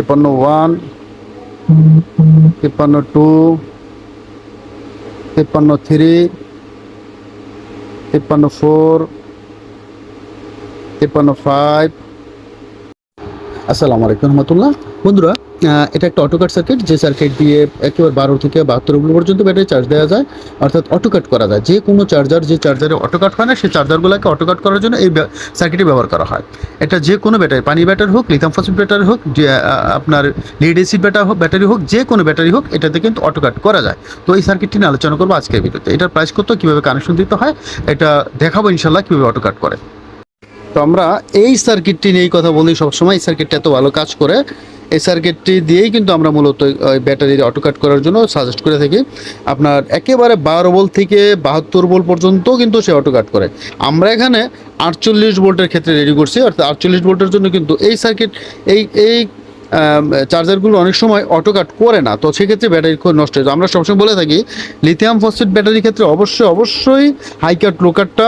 তিপ্পান্ন ওয়ান তিপ্পান্ন টু তিপ্পান্ন থ্রি তিপ্পান্ন ফোর তিপ্পান্ন ফাইভ আসসালামু আলাইকুম রহমতুল্লাহ। বন্ধুরা এটা একটা অটোকাট সার্কিট যে সার্কিট দিয়ে একেবারে বারো থেকে বাহাত্তর ওভোল্ট পর্যন্ত ব্যাটারি চার্জ দেওয়া যায়। অর্থাৎ অটোকাট করা যায়। যে কোনো চার্জার যে চার্জারে অটোকাট হয় না সেই চার্জারগুলোকে অটোকাট করার জন্য এই সার্কিটে ব্যবহার করা হয়। এটা যে কোনো ব্যাটারি পানি ব্যাটারি হোক লিথাম ফসফেট ব্যাটারি হোক আপনার লিড এসিড ব্যাটারি হোক ব্যাটারি হোক, যে কোনো ব্যাটারি হোক, এটাতে কিন্তু অটোকাট করা যায়। তো এই সার্কিটটি নিয়ে আলোচনা করব আজকের ভিডিওতে। এটার প্রাইস কত, কীভাবে কানেকশন দিতে হয়, এটা দেখাবো ইনশাল্লাহ কীভাবে অটোকাট করে। তো আমরা এই সার্কিটটি নিয়েই কথা বলি, সবসময় এই সার্কিটটা এত ভালো কাজ করে। এই সার্কিটটি দিয়েই কিন্তু আমরা মূলত ব্যাটারি অটোকাট করার জন্য সাজেস্ট করে থাকি। আপনার একেবারে বারো বোল থেকে বাহাত্তর বোল পর্যন্ত কিন্তু সে অটোকাট করে। আমরা এখানে আটচল্লিশ বোল্টের ক্ষেত্রে রেডি করছি, অর্থাৎ আটচল্লিশ ভোল্টের জন্য কিন্তু এই সার্কিট এই এই চার্জারগুলো অনেক সময় অটোকাট করে না, তো সেক্ষেত্রে ব্যাটারি নষ্ট হয়ে যায়। আমরা সবসময় বলে থাকি লিথিয়াম ফসফেট ব্যাটারির ক্ষেত্রে অবশ্যই অবশ্যই হাইকাট লোকাটটা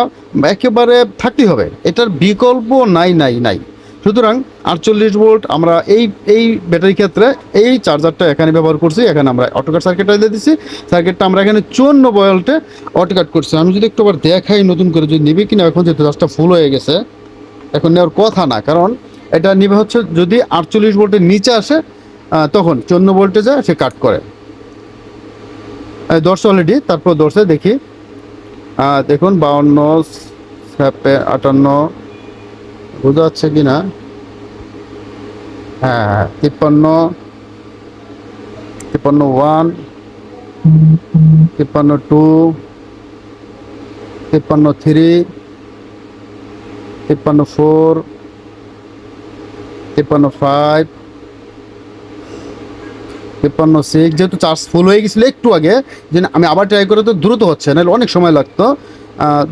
একেবারে থাকতেই হবে। এটার বিকল্প নাই নাই নাই। সুতরাং আটচল্লিশ ভোল্ট আমরা এই এই ব্যাটারির ক্ষেত্রে এই চার্জারটা এখানে ব্যবহার করছি, এখানে আমরা অটোকাট সার্কিটটা দিয়ে দিচ্ছি। সার্কিটটা আমরা এখানে চুয়ান্ন ভোল্টে অটোকাট করছি। আমি যদি একটু আবার দেখাই নতুন করে যদি নিবি কিনা, এখন যেহেতু চার্জটা ফুল হয়ে গেছে, এখন নেওয়ার কথা না, কারণ এটা নিবে হচ্ছে যদি আটচল্লিশ ভোল্টের নিচে আসে তখন চন্ন ভোল্টে যায় সে কাট করে। দর্শ অলরেডি তারপর দর্শে দেখি। দেখুন, বাউন্ন আটান্ন, বোঝা যাচ্ছে কি না? হ্যাঁ হ্যাঁ তিপ্পান্ন তিপ্পান্ন ওয়ান, তিপ্পান্ন টু, তিপ্পান্ন থ্রি, তিপ্পান্ন ফোর তিপ্পান্ন ফাইভ তিপ্পান্ন সিক্স যেহেতু চার্জ ফুল হয়ে গেছিল একটু আগে যে আমি আবার ট্রাই করে তো দ্রুত হচ্ছে, নাহলে অনেক সময় লাগতো।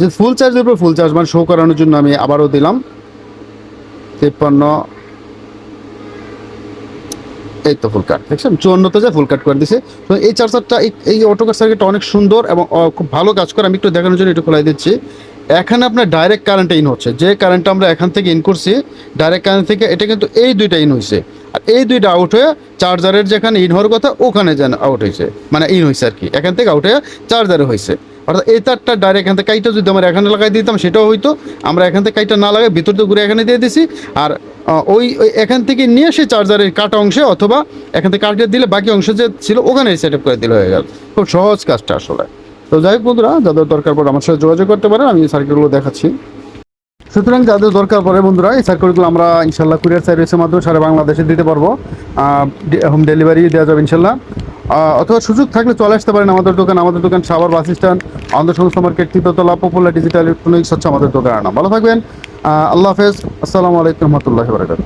যে ফুল চার্জের উপর ফুল চার্জ মানে শো করানোর জন্য আমি আবারও দিলাম। তিপ্পান্ন, এই তো ফুল কাট দেখছেন? চুয়ান্নতে যায় ফুল কাট করে দিছে। তো এই চার্জারটা এই অটোকাট সার্কিটটা অনেক সুন্দর এবং খুব ভালো কাজ করে। আমি একটু দেখানোর জন্য একটু খোলাই দিচ্ছি। এখানে আপনার ডাইরেক্ট কারেন্ট ইন হচ্ছে। যে কারেন্টটা আমরা এখান থেকে ইন করছি ডাইরেক্ট কারেন্ট থেকে এটা কিন্তু এই দুইটা ইন হয়েছে আর এই দুইটা আউট হয়ে চার্জারের যেখানে ইন হওয়ার কথা, ওখানে যেন আউট হয়েছে মানে ইন হয়েছে আর কি। এখান থেকে আউট হয়ে চার্জারে হয়েছে অর্থাৎ এই তারটা ডাইরেক্ট এখান থেকে কাইটা যদি আমরা এখানে লাগাই দিতাম, সেটাও হইতো। আমরা এখান থেকে কাইটা না লাগাই, ভিতর দিয়ে ঘুরে এখানে দিয়ে দিছি। আর ওই ওই এখান থেকে নিয়ে সে চার্জারের কাটা অংশে অথবা এখান থেকে কাটিয়ে দিলে বাকি অংশ যে ছিল ওখানে সেট আপ করে দিলে হয়ে গেল। খুব সহজ কাজটা আসলে। তো যাই হোক বন্ধুরা, যাদের দরকার পড়ে আমার সাথে যোগাযোগ করতে পারেন, আমি সার্কিটগুলো দেখাচ্ছি। সুতরাং যাদের দরকার পড়ে বন্ধুরা, এই সার্কিটগুলো আমরা ইনশাল্লাহ কুরিয়ার সার্ভিসের মাধ্যমে সারা বাংলাদেশে দিতে পারব। হোম ডেলিভারি দেওয়া যাবে ইনশাল্লাহ। অথবা সুযোগ থাকলে চলে আসতে পারেন আমাদের দোকান। আমাদের দোকান সাবার বাস স্ট্যান্ড সমস্ত মার্কেট তৃতীয়তলা পপুলার ডিজিটাল ইলেকট্রনিক্স হচ্ছে আমাদের দোকানের নাম। ভালো থাকবেন। আল্লাহ হাফেজ। আসসালামু আলাইকুম রহমতুল্লাহ বারকাত